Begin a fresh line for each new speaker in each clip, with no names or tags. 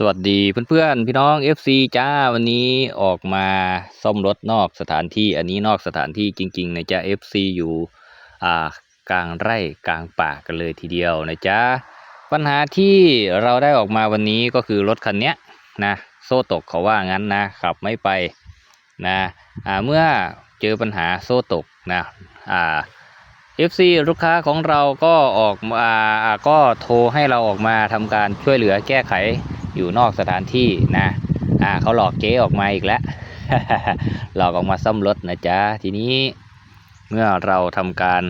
สวัสดีเพื่อนๆ พี่น้อง FC จ้าวันนี้ออกมาซ่อมรถนอกสถานที่อันนี้นอกสถานที่จริงๆนะจ๊ะ FC อยู่อ่ากลางไร่กลางป่ากันเลยทีเดียวนะจ๊ะปัญหาที่เราได้ออกมาวันนี้ก็คือรถคันเนี้ยนะโซ่ตกเขาว่างั้นนะขับไม่ไปนะอ่าเมื่อเจอปัญหาโซ่ตกนะอ่า FC ลูกค้าของเราก็ออกมาก็โทรให้เราออกมาทำการช่วยเหลือแก้ไข อยู่นอกสถานที่นะอ่าเขาหลอกเจ๊ออกมาอีกแล้วหลอกออกมาซ่อมรถนะจ๊ะทีนี้เมื่อเราทำการ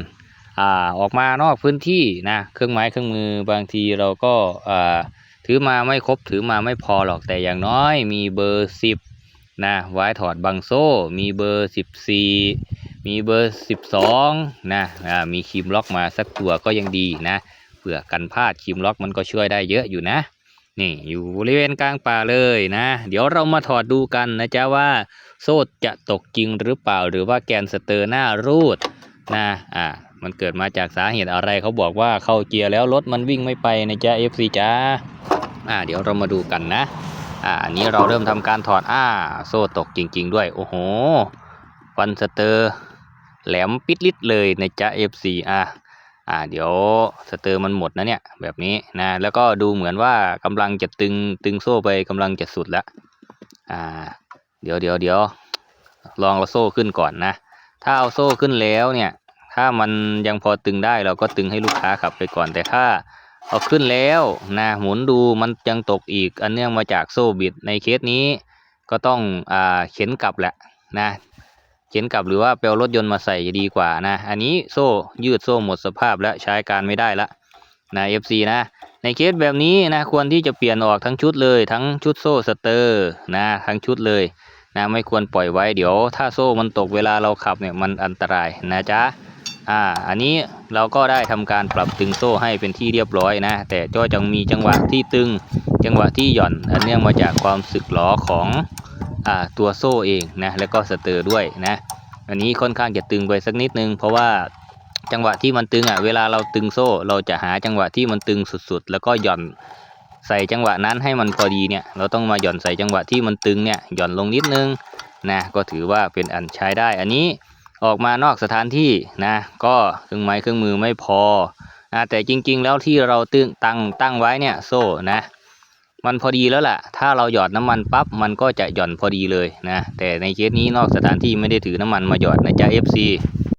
อ่าออกมานอกพื้นที่นะเครื่องไม้เครื่องมือบางทีเราก็อ่าถือมาไม่ครบถือมาไม่พอหรอกแต่อย่างน้อยมีเบอร์สิบนะไว้ถอดบังโซ่ มีเบอร์สิบสี่มีเบอร์สิบสองนะอ่ามีคีมล็อกมาสักตัวก็ยังดีนะเผื่อกันพลาดคีมล็อกมันก็ช่วยได้เยอะอยู่นะ นี่อยู่บริเวณกลางป่าเลยนะ เดี๋ยวเรามาถอดดูกันนะจ๊ะว่า โซ่จะตกจริงหรือเปล่าหรือว่าแกนสเตอร์หน้ารูดนะอ่ามันเกิดมาจากสาเหตุอะไรเขาบอกว่าเข้าเกียร์แล้วรถมันวิ่งไม่ไปนะจ๊ะ FC จ้าอ่าเดี๋ยวเรามาดูกันนะอ่าอันนี้เราเริ่มทำการถอดอ่าโซ่ตกจริง ๆ ด้วยโอ้โหฟันสเตอร์แหลมปิดลิดเลยนะจ๊ะ FC อ่า อ่าเดี๋ยวสเตอร์มันหมดนะเนี่ยแบบนี้นะแล้วก็ดูเหมือนว่ากำลังจะตึงตึงโซ่ไปกำลังจะสุดแล้วอ่าเดี๋ยวเดี๋ยวเดี๋ยวลองเอาโซ่ขึ้นก่อนนะ ถ้าเอาโซ่ขึ้นแล้วเนี่ย ถ้ามันยังพอตึงได้เราก็ตึงให้ลูกค้าขับไปก่อน แต่ถ้าเอาขึ้นแล้วนะหมุนดูมันยังตกอีกอันเนื่องมาจากโซ่บิดในเคสนี้ ก็ต้องอ่าเข็นกลับแหละนะ เข็นกลับหรือว่าไปเอารถยนต์มาใส่จะดีกว่านะ อันนี้โซ่ยืดโซ่หมดสภาพแล้วใช้การไม่ได้ละนะ FC นะ ในเคสแบบนี้นะควรที่จะเปลี่ยนออกทั้งชุดเลย ทั้งชุดโซ่สเตอร์นะทั้งชุดเลยนะไม่ควรปล่อยไว้เดี๋ยว ถ้าโซ่มันตกเวลาเราขับเนี่ยมันอันตรายนะจ๊ะอ่าอันนี้เราก็ได้ทำการปรับตึงโซ่ให้เป็นที่เรียบร้อยนะ แต่ก็จะมีจังหวะที่ตึงจังหวะที่หย่อนอันเนื่องมาจากความสึกหรอของ ตัวโซ่เองนะแล้วก็สเตอร์ด้วยนะอันนี้ค่อนข้างจะตึงไปสักนิดนึง เพราะว่าจังหวะที่มันตึงอะเวลาเราตึงโซ่เราจะหาจังหวะที่มันตึงสุดๆ แล้วก็หย่อนใส่จังหวะนั้นให้มันพอดีเนี่ยเราต้องมาหย่อนใส่จังหวะที่มันตึงเนี่ยหย่อนลงนิดนึงนะก็ถือว่าเป็นอันใช้ได้ อันนี้ออกมานอกสถานที่นะก็เครื่องไม้เครื่องมือไม่พอนะแต่จริงๆ แล้วที่เราตึงตั้งตั้งไว้เนี่ยโซ่นะ มันพอดีแล้วล่ะ ถ้าเราหยอดน้ำมันปั๊บมันก็จะหย่อนพอดีเลยนะ แต่ในเคสนี้นอกสถานที่ไม่ได้ถือน้ำมันมาหยอดนะจ๊ะ FC